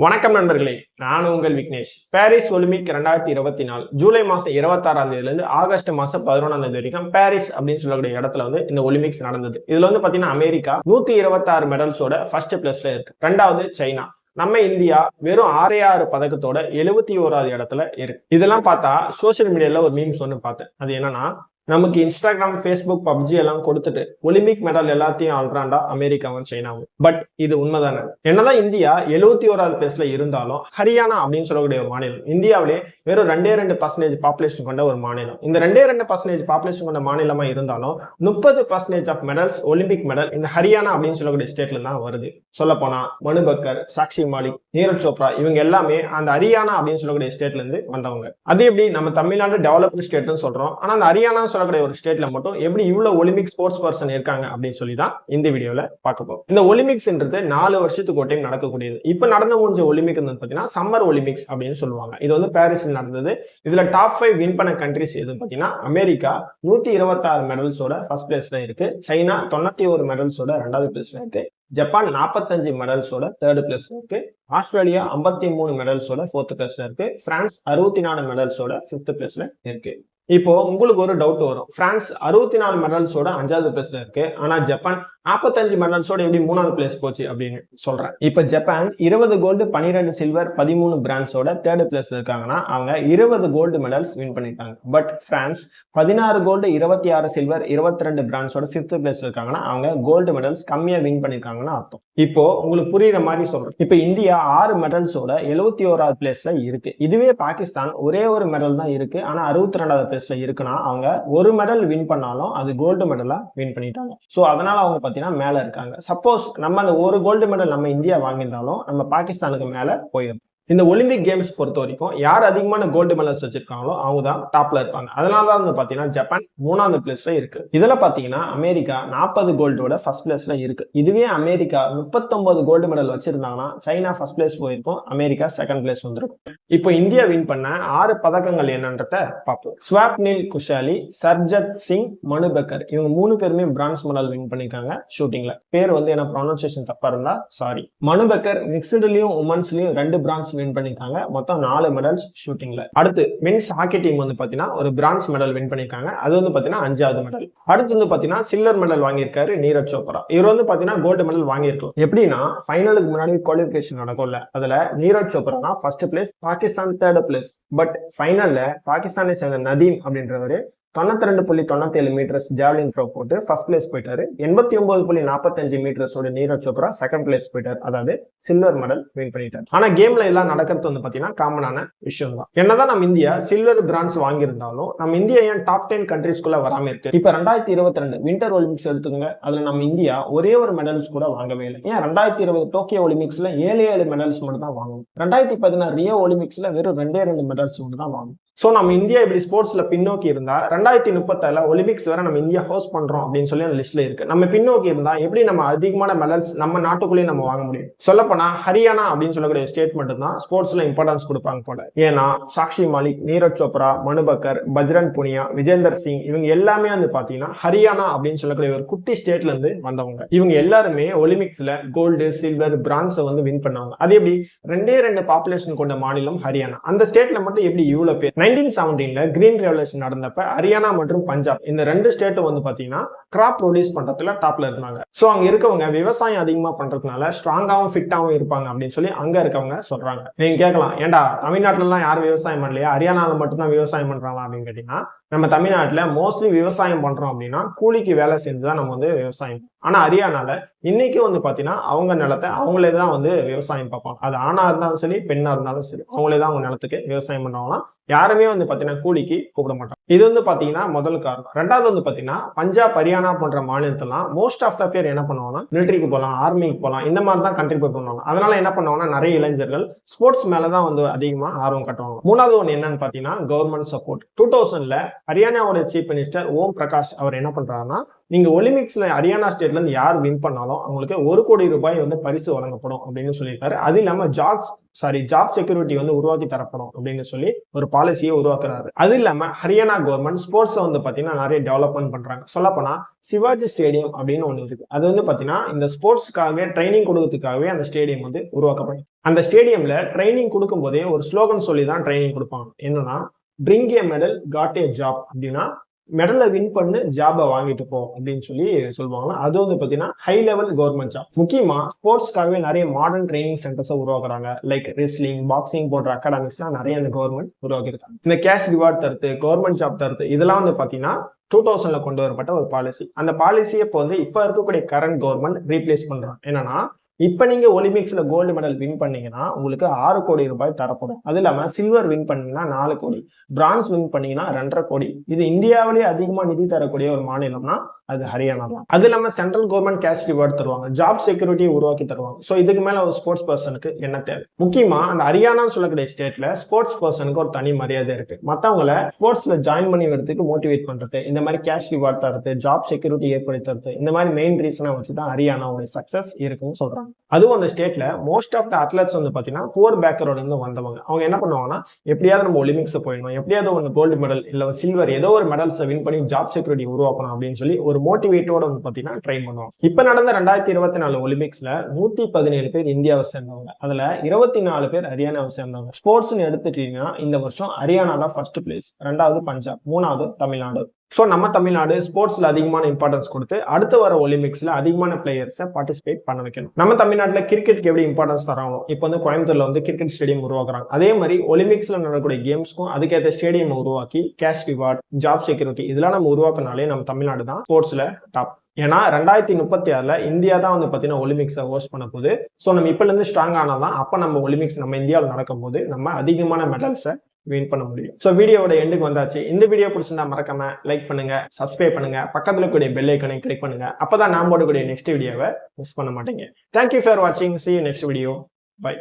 வணக்கம் நண்பர்களே நான் உங்கள் விக்னேஷ். பாரிஸ் ஒலிம்பிக் ரெண்டாயிரத்தி இருபத்தி நாலு ஜூலை மாசம் இருபத்தாறாம் தேதியிலிருந்து ஆகஸ்ட் மாசம் பதினொன்றாம் தேதி வரைக்கும் பாரிஸ் அப்படின்னு சொல்லக்கூடிய இடத்துல வந்து இந்த ஒலிம்பிக்ஸ் நடந்தது. இதுல வந்து பாத்தீங்கன்னா அமெரிக்கா நூத்தி இருபத்தாறு மெடல்ஸோட ஃபர்ஸ்ட் பிளஸ்ல இருக்கு. ரெண்டாவது சைனா. நம்ம இந்தியா வெறும் ஆறே ஆறு பதக்கத்தோட எழுபத்தி ஓராவது இடத்துல இருக்கு. இதெல்லாம் பார்த்தா சோசியல் மீடியால ஒரு மீம்ஸ் ஒன்று பார்த்தேன். அது என்னன்னா நமக்கு இன்ஸ்டாகிராம் ஃபேஸ்புக் பப்ஜி எல்லாம் கொடுத்துட்டு ஒலிம்பிக் மெடல் எல்லாத்தையும் ஆல்ராண்டா அமெரிக்காவும் சைனாவும். பட் இது உண்மைதானே? என்னதான் இந்தியா எழுபத்தி ஓராவது பிளேஸ்ல இருந்தாலும் ஹரியானா அப்படின்னு சொல்லக்கூடிய ஒரு மாநிலம் இந்தியாவிலே வெறும் ரெண்டே ரெண்டு பர்சன்டேஜ் பாப்புலேஷன் கொண்ட ஒரு மாநிலம். இந்த ரெண்டே ரெண்டு பர்சன்டேஜ் பாப்புலேஷன் கொண்ட மாநிலமா இருந்தாலும் முப்பது percentage of medals Olympic medal இந்த ஹரியானா அப்படின்னு சொல்லக்கூடிய ஸ்டேட்ல தான் வருது. சொல்ல போனா மனு பக்கர் சாக்ஷி மாலிக் நீரஜ் சோப்ரா இவங்க எல்லாமே அந்த ஹரியானா அப்படின்னு சொல்லக்கூடிய ஸ்டேட்ல இருந்து வந்தவங்க. அது எப்படி? நம்ம தமிழ்நாடு டெவலப்டு ஸ்டேட்னு சொல்றோம். ஆனா அந்த ஹரியானா சொல்லக்கூடிய ஒரு ஸ்டேட்ல மட்டும் எப்படி இவ்வளவு ஒலிம்பிக் ஸ்போர்ட்ஸ் பர்சன் இருக்காங்க அப்படின்னு சொல்லி தான் இந்த வீடியோல பார்க்க போறோம். இந்த ஒலிம்பிக்ஸ்ன்றது நாலு வருஷத்துக்கு ஒரு டைம் நடக்கக்கூடியது. இப்ப நடந்து முடிஞ்ச ஒலிம்பிக் வந்து பாத்தீங்கன்னா சம்மர் ஒலிம்பிக்ஸ் அப்படின்னு சொல்லுவாங்க. இது வந்து பாரிஸில் நடந்தது. இதுல டாப் ஃபைவ் வின் பண்ண கண்ட்ரிஸ் எதுன்னு பாத்தீங்கன்னா அமெரிக்கா நூத்தி இருபத்தாறு மெடல்ஸோட ஃபர்ஸ்ட் பிளேஸ்ல இருக்கு. சைனா தொண்ணூத்தி ஒரு மெடல்ஸோட ரெண்டாவது பிளேஸ்ல இருக்கு. ஜப்பான் நாற்பத்தஞ்சு மெடல்ஸோட தேர்ட் பிளேஸ்ல இருக்கு. ஆஸ்திரேலியா ஐம்பத்தி மூணு மெடல்ஸோட ஃபோர்த் பிளேஸ்ல இருக்கு. பிரான்ஸ் அறுபத்தி நாலு மெடல்ஸோட ஃபிஃப்த் பிளேஸ்ல இருக்கு. இப்போ உங்களுக்கு ஒரு டவுட் வரும். பிரான்ஸ் அறுபத்தி நாலு மெடல்ஸோட அஞ்சாவது பிளேஸ்ல இருக்கு. ஆனா ஜப்பான் நாற்பத்தஞ்சு மெடல்ஸோட எப்படி மூணாவது பிளேஸ் போச்சு அப்படின்னு சொல்றேன் இப்ப ஜப்பான் இருபது கோல்டு பன்னிரெண்டு சில்வர் பதிமூணு பிரான்ஸோட தேர்ட் பிளேஸ்ல இருக்காங்கன்னா அவங்க இருபது கோல்டு மெடல்ஸ் வின் பண்ணிட்டாங்க. பட் பிரான்ஸ் பதினாறு கோல்டு இருபத்தி ஆறு சில்வர் இருபத்தி ரெண்டு பிரான்ஸோட ஃபிஃப்த் பிளேஸ்ல இருக்காங்கன்னா அவங்க கோல்டு மெடல்ஸ் கம்மியா வின் பண்ணிருக்காங்கன்னு அர்த்தம். இப்போ உங்களுக்கு புரியுற மாதிரி சொல்றேன். இப்ப இந்தியா ஆறு மெடல்ஸோட எழுபத்தி ஓராவது பிளேஸ்ல இருக்கு. இதுவே பாகிஸ்தான் ஒரே ஒரு மெடல் தான் இருக்கு. ஆனா அறுபத்தி ரெண்டாவது பிளேஸ்ல இருக்குன்னா அவங்க ஒரு மெடல் வின் பண்ணாலும் அது கோல்டு மெடலா வின் பண்ணிட்டாங்க. ஸோ அதனால அவங்க பார்த்தீங்கன்னா மேலே இருக்காங்க. சப்போஸ் நம்ம அந்த ஒரு கோல்டு மெடல் நம்ம இந்தியா வாங்கியிருந்தாலும் நம்ம பாகிஸ்தானுக்கு மேலே போயிடும் இந்த ஒலிம்பிக் கேம்ஸ் பொறுத்த வரைக்கும் யார் அதிகமான கோல்டு மெடல்ஸ் வச்சிருக்காங்களோ அவங்க தான் டாப்ல இருப்பாங்க. அதனால தான் வந்து பாத்தீங்கன்னா ஜப்பான் மூணாவது பிளேஸ்ல இருக்கு. இதுல பாத்தீங்கன்னா அமெரிக்கா நாற்பது கோல்டோட ஃபர்ஸ்ட் பிளேஸ்ல இருக்கு. இதுவே அமெரிக்கா முப்பத்தொன்பது கோல்டு மெடல் வச்சிருந்தாங்கன்னா சைனா ஃபர்ஸ்ட் பிளேஸ் போயிருக்கும் அமெரிக்கா செகண்ட் பிளேஸ் வந்திருக்கும். இப்போ இந்தியா வின் பண்ண ஆறு பதக்கங்கள் என்னன்றத பார்ப்போம். ஸ்வாப்னில் குஷாலி சர்ஜத் சிங் மனு பெக்கர் இவங்க மூணு பேருமே பிரான்ஸ் மெடல் வின் பண்ணிருக்காங்க ஷூட்டிங்ல பேர் வந்து என்ன ப்ரொனன்சியேஷன் தப்பா இருந்தா சாரி மனு பெக்கர் மிக்சடுலயும் உமன்ஸ்லயும் ரெண்டு பிரான்ஸ் வின் பண்ணிருக்காங்க மொத்தம் நாலு மெடல்ஸ் ஷூட்டிங்ல அடுத்து மென்ஸ் ஹாக்கி டீம் வந்து பாத்தீங்கன்னா ஒரு பிரான்ஸ் மெடல் வின் பண்ணிருக்காங்க அது வந்து பாத்தீங்கன்னா அஞ்சாவது மெடல் அடுத்து வந்து பாத்தீங்கன்னா சில்வர் மெடல் வாங்கியிருக்காரு நீரஜ் சோப்ரா. இவர் வந்து பாத்தீங்கன்னா கோல்டு மெடல் வாங்கியிருக்கலாம். எப்படின்னா ஃபைனலுக்கு முன்னாடி குவாலிபிகேஷன் நடக்கும்ல. அதுல நீரஜ் சோப்ரா தான் first place Pakistan third place but ஃபைனல்ல பாகிஸ்தானை சேர்ந்த நதீம் அப்படின்றவரு தொண்ணூத்தி ரெண்டு புள்ளி தொண்ணூத்தேழு மீட்டர்ஸ் ஜாவ்லின் த்ரோ போட்டு ஃபர்ஸ்ட் பிளேஸ் போயிட்டாரு. எண்பத்தி ஒன்பது புள்ளி நாற்பத்தஞ்சு மீட்டர்ஸோட நீரஜ் சோப்ரா செகண்ட் பிளேஸ் போயிட்டார். அதாவது சில்வர் மெடல் வின் பண்ணிட்டார். ஆனா கேம்ல எல்லாம் நடக்கிறது வந்து பாத்தீங்கன்னா காமனான விஷயம் தான் என்னதான் நம்ம இந்தியா சில்வர் பிரான்ஸ் வாங்கியிருந்தாலும் நம்ம இந்தியா ஏன் டாப் டென் கண்ட்ரீஸ்குள்ள வராம இருக்கு? இப்ப ரெண்டாயிரத்தி இருபத்தி ரெண்டு வின்டர் ஒலிம்பிக்ஸ் எடுத்துக்கோங்க. அதுல நம்ம இந்தியா ஒரே ஒரு மெடல்ஸ் கூட வாங்கவே இல்லை. ஏன்? ரெண்டாயிரத்தி இருபது டோக்கியோ ஒலிம்பிக்ஸ்ல ஏழு ஏழு மெடல்ஸ் மட்டும் தான் வாங்கும் ரெண்டாயிரத்தி பதினாறு ரியோ ஒலிம்பிக்ஸ்ல வெறும் ரெண்டே ரெண்டு மெடல்ஸ் மட்டும் தான் வாங்கும் ஸோ நம்ம இந்தியா இப்படி ஸ்போர்ட்ஸ்ல பின்னோக்கி இருந்தா ரெண்டாயிரத்தி முப்பத்தால ஒலிம்பிக்ஸ் வரை நம்ம இந்தியா ஹோஸ்ட் பண்றோம் அப்படின்னு சொல்லி அந்த லிஸ்ட்ல இருக்கு. நம்ம பின்னோக்கி இருந்தா எப்படி நம்ம அதிகமான மெடல்ஸ் நம்ம நாட்டுக்குள்ளேயே நம்ம வாங்க முடியும்? சொல்லப்போனா ஹரியானா அப்படின்னு சொல்லக்கூடிய ஸ்டேட் மட்டும் தான் ஸ்போர்ட்ஸ்ல இம்பார்ட்டன்ஸ் கொடுப்பாங்க போல. ஏன்னா சாக்ஷி மாலிக் நீரஜ் சோப்ரா மனுபக்கர் பஜ்ரன் புனியா விஜேந்தர் சிங் இவங்க எல்லாமே வந்து பாத்தீங்கன்னா ஹரியானா அப்படின்னு சொல்லக்கூடிய ஒரு குட்டி ஸ்டேட்ல இருந்து வந்தவங்க. இவங்க எல்லாருமே ஒலிம்பிக்ஸ்ல கோல்டு சில்வர் பிரான்ஸை வந்து வின் பண்ணாங்க அது எப்படி? ரெண்டே ரெண்டு பாப்புலேஷன் கொண்ட மாநிலம் ஹரியானா. அந்த ஸ்டேட்ல மட்டும் எப்படி இவ்வளவு பேர்? நைன்டீன் செவன்டீன்ல கிரீன் ரெவல்யூஷன் நடந்தப்ப ஹரியானா மற்றும் பஞ்சாப் இந்த ரெண்டு ஸ்டேட்டும் வந்து பாத்தீங்கன்னா கிராப் ப்ரொடியூஸ் பண்றதுல டாப்ல இருந்தாங்க. சோ அங்க இருக்கவங்க விவசாயம் அதிகமா பண்றதுனால ஸ்ட்ராங்காவும் ஃபிட்டாவும் இருப்பாங்க அப்படின்னு சொல்லி அங்க இருக்கவங்க சொல்றாங்க. நீங்க கேட்கலாம் ஏன்டா தமிழ்நாட்டுல எல்லாம் யாரும் விவசாயம் பண்ணலையா? ஹரியானால மட்டும்தான் விவசாயம் பண்றாங்களா அப்படின்னு கேட்டீங்கன்னா நம்ம தமிழ்நாட்டுல மோஸ்ட்லி விவசாயம் பண்றோம் அப்படின்னா கூலிக்கு வேலை செஞ்சு தான் நம்ம வந்து விவசாயம் ஆனா ஹரியானால இன்னைக்கும் வந்து பாத்தீங்கன்னா அவங்க நிலத்தை அவங்களே தான் வந்து விவசாயம் பார்ப்பாங்க. அது ஆணா இருந்தாலும் சரி பெண்ணா இருந்தாலும் சரி அவங்களே தான் அவங்க நிலத்துக்கு விவசாயம் பண்றாங்கன்னா யாருமே வந்து பாத்தீங்கன்னா கூலிக்கு கூப்பிட மாட்டாங்க. இது வந்து பாத்தீங்கன்னா முதல் காரணம். ரெண்டாவது வந்து பாத்தீங்கன்னா பஞ்சாப் ஹரியானா போன்ற மாநிலத்தெல்லாம் மோஸ்ட் ஆஃப் த பேர் என்ன பண்ணுவாங்கன்னா மிலிட்டரிக்கு போகலாம் ஆர்மிக்கு போகலாம் இந்த மாதிரி தான் கண்ட்ரிபியூட் பண்ணுவாங்க. அதனால என்ன பண்ணுவாங்கன்னா நிறைய இளைஞர்கள் ஸ்போர்ட்ஸ் மேலதான் வந்து அதிகமா ஆர்வம் காட்டுவாங்க. மூணாவது ஒன்று என்னன்னு பாத்தீங்கன்னா கவர்மெண்ட் சப்போர்ட் டூ தௌசண்ட்ல ஹரியானாவோட சீஃப் மினிஸ்டர் ஓம் பிரகாஷ் அவர் என்ன பண்றாருன்னா நீங்க ஒலிம்பிக்ஸ்ல ஹரியானா ஸ்டேட்ல இருந்து யார் வின் பண்ணாலும் அவங்களுக்கு ஒரு கோடி ரூபாய் வந்து பரிசு வழங்கப்படும் அப்படின்னு சொல்லியிருக்காரு. அது இல்லாம ஜார்ஜ் சாரி ஜாப் செக்யூரிட்டி வந்து உருவாக்கி தரப்படும் அப்படின்னு சொல்லி ஒரு பாலிசியை உருவாக்குறாரு. அது இல்லாம ஹரியானா கவர்மெண்ட் ஸ்போர்ட்ஸ் வந்து பாத்தீங்கன்னா நிறைய டெவலப்மெண்ட் பண்றாங்க. சொல்லப்போனா சிவாஜி ஸ்டேடியம் அப்படின்னு ஒன்று இருக்கு. அது வந்து பாத்தீங்கன்னா இந்த ஸ்போர்ட்ஸ்க்காகவே ட்ரைனிங் கொடுக்கறதுக்காகவே அந்த ஸ்டேடியம் வந்து உருவாக்கப்படும். அந்த ஸ்டேடியம்ல ட்ரைனிங் கொடுக்கும் போதே ஒரு ஸ்லோகன் சொல்லி தான் ட்ரைனிங் கொடுப்பாங்க. என்னன்னா bring a medal got a job அப்படின்னா மெடலை வின் பண்ணு ஜாபை வாங்கிட்டு போ அப்படின்னு சொல்லி சொல்லுவாங்கன்னா அது வந்து பார்த்தீங்கன்னா ஹை லெவல் கவர்மெண்ட் ஜாப் முக்கியமாக ஸ்போர்ட்ஸ்க்காகவே நிறைய மாடர்ன் ட்ரைனிங் சென்டர்ஸை உருவாக்குறாங்க. லைக் ரெஸ்லிங் பாக்ஸிங் போன்ற அகாடமிக்ஸ்லாம் நிறைய இந்த கவர்மெண்ட் உருவாக்கியிருக்காங்க. இந்த கேஷ் ரிவார்ட் தருது கவர்மெண்ட் ஜாப் தருது இதெல்லாம் வந்து பார்த்தீங்கன்னா டூ தௌசண்ட்ல கொண்டு வரப்பட்ட ஒரு பாலிசி அந்த பாலிசியை இப்போ வந்து இப்போ இருக்கக்கூடிய கரண்ட் கவர்மெண்ட் ரீப்ளேஸ் பண்றாங்க. என்னன்னா இப்போ நீங்க ஒலிம்பிக்ஸ்ல கோல்டு மெடல் வின் பண்ணீங்கன்னா உங்களுக்கு ஆறு கோடி ரூபாய் தரப்படும். அது இல்லாம சில்வர் வின் பண்ணீங்கன்னா நாலு கோடி. பிரான்ஸ் வின் பண்ணீங்கன்னா ரெண்டரை கோடி. இது இந்தியாவிலேயே அதிகமா நிதி தரக்கூடிய ஒரு மாநிலம்னா அது ஹரியானா. தான் அது இல்லாம சென்ட்ரல் கவர்மெண்ட் கேஷ் ரிவார்ட் தருவாங்க. ஜாப் செக்யூரிட்டியை உருவாக்கி தருவாங்க. ஸோ இதுக்கு மேல ஒரு ஸ்போர்ட்ஸ் பர்சனுக்கு என்ன தேவை? முக்கியமா அந்த ஹரியானான்னு சொல்லக்கூடிய ஸ்டேட்ல ஸ்போர்ட்ஸ் பர்சனுக்கு ஒரு தனி மரியாதை இருக்கு. மத்தவங்கள ஸ்போர்ட்ஸ்ல ஜாயின் பண்ணி வரதுக்கு மோட்டிவேட் பண்றது இந்த மாதிரி கேஷ் ரிவார்ட் தருது ஜாப் செக்யூரிட்டி ஏற்படுத்துறது இந்த மாதிரி மெயின் ரீசனை வச்சு தான் ஹரியானாவோட சக்சஸ் இருக்குன்னு சொல்றாங்க. அதுவும் அந்த ஸ்டேட்ல மோஸ்ட் ஆஃப் த அத்லட்ஸ் வந்து பாத்தீங்கன்னா புவர் பேக்ரவுண்ட் இருந்து வந்தவங்க. அவங்க என்ன பண்ணுவாங்கன்னா எப்படியாவது நம்ம ஒலிம்பிக்ஸ் போயிடணும் எப்படியாவது ஒன்று கோல்டு மெடல் இல்ல சில்வர் ஏதோ ஒரு மெடல்ஸை வின் பண்ணி ஜாப் செக்யூரிட்டி உருவாக்கணும் அப்படின்னு சொல்லி ஒரு மோட்டிவேட்டோட வந்து பாத்தீங்கன்னா ட்ரைன் பண்ணுவாங்க. இப்ப நடந்த ரெண்டாயிரத்தி இருபத்தி நாலு ஒலிம்பிக்ஸ்ல நூத்தி பதினேழு பேர் இந்தியாவை சேர்ந்தவங்க. அதுல இருபத்தி நாலு பேர் ஹரியானாவை சேர்ந்தவங்க. ஸ்போர்ட்ஸ்னு எடுத்துட்டீங்கன்னா இந்த வருஷம் ஹரியானா தான் ஃபர்ஸ்ட் பிளேஸ் ரெண்டாவது பஞ்சாப் மூணாவது தமிழ்நாடு. ஸோ நம்ம தமிழ்நாடு ஸ்போர்ட்ஸில் அதிகமான இம்பார்ட்டன்ஸ் கொடுத்து அடுத்து வர ஒலிம்பிக்ஸில் அதிகமான பிளேயர்ஸை பார்ட்டிசிபேட் பண்ண வைக்கணும். நம்ம தமிழ்நாட்டில் கிரிக்கெட்டுக்கு எப்படி இம்பார்ட்டன்ஸ் தராங்க இப்போ வந்து கோயம்புத்தூரில் வந்து கிரிக்கெட் ஸ்டேடியம் உருவாக்குறாங்க. அதே மாதிரி ஒலிம்பிக்ஸில் நடக்கக்கூடிய கேம்ஸ்க்கும் அதுக்கேற்ற ஸ்டேடியம் உருவாக்கி கேஷ் ரிவார்ட் ஜாப் செக்யூரிட்டி இதெல்லாம் நம்ம உருவாக்குனாலே நம்ம தமிழ்நாடு தான் ஸ்போர்ட்ஸில் டாப் ஏன்னா ரெண்டாயிரத்தி முப்பத்தி ஆறில் இந்தியா தான் வந்து பார்த்தீங்கன்னா ஒலிம்பிக்ஸை ஹோஸ்ட் பண்ண போகுது. ஸோ நம்ம இப்போலேருந்து ஸ்ட்ராங் ஆனால் தான் அப்போ நம்ம ஒலிம்பிக்ஸ் நம்ம இந்தியாவில் நடக்கும் போது நம்ம அதிகமான மெடல்ஸை வின் பண்ண முடியும். ஸோ வீடியோவோட எண்டுக்கு வந்தாச்சு. இந்த வீடியோ பிடிச்சிருந்தா மறக்காம லைக் பண்ணுங்க சப்ஸ்கிரைப் பண்ணுங்க பக்கத்தில் கூடிய பெல் ஐக்கனை கிளிக் பண்ணுங்க. அப்பதான் நான் போடக்கூடிய நெக்ஸ்ட் வீடியோவை மிஸ் பண்ண மாட்டீங்க. தேங்க்யூ ஃபார் வாட்சிங் சி நெக்ஸ்ட் வீடியோ பை